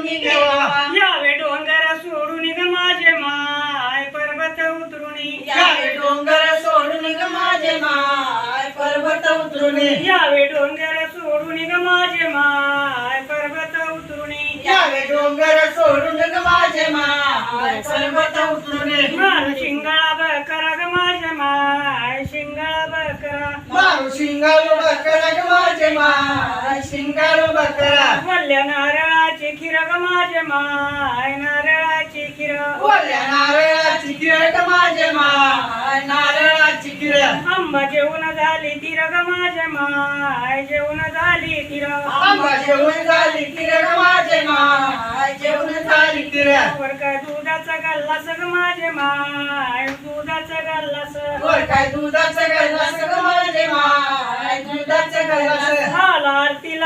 सोडून यावे डोंगर सोडून ग माझे माय पर्वत उतरून. यावे डोंगर सोडून ग माझे माय पर्वत उतरून. यावे डोंगर सोडून ग माझे माय पर्वत उतरून. यावे डोंगर सोडून ग माझे माय पर्वत उतरून. मार शिंगळा बकरा ग माझे माय शिंगळा बकरा. मारू शिंगालो बकरा ग माझे माय. शिंगालो बकरा. वल्ल्या नारळाची खीर ग माझे माय नारळाची खीर. ओल्या नारळाची किरण ग माझे माय नारळाची किरण आंबा जेवण झाली ती रग माझे माय जेवण झाली ती आंबा जेवण झाली किरण ग माझे माय जेवण झाली किरण वर काय दुधाचा गल्लास ग माझे माय दुधाचा गल्लास. वर काय दुधाचं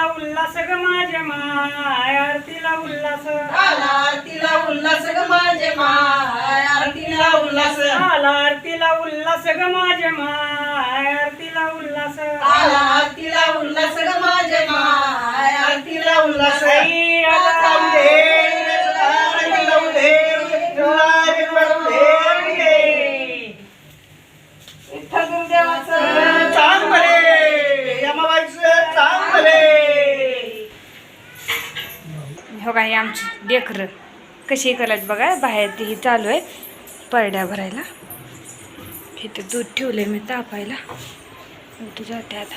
उल्हास ग माझे माय आरतीला उल्हास. आला आरतीला उल्हास ग माझे माय आरतीला उल्हास. आला आरतीला उल्हास ग माझे माय आरतीला बघा काही आमची डेकरं कशी करायची बघा बाहेर ही चालू आहे परड्या भरायला. इथं दूध ठेवलं आहे मी तापायला. दूध जाते आता.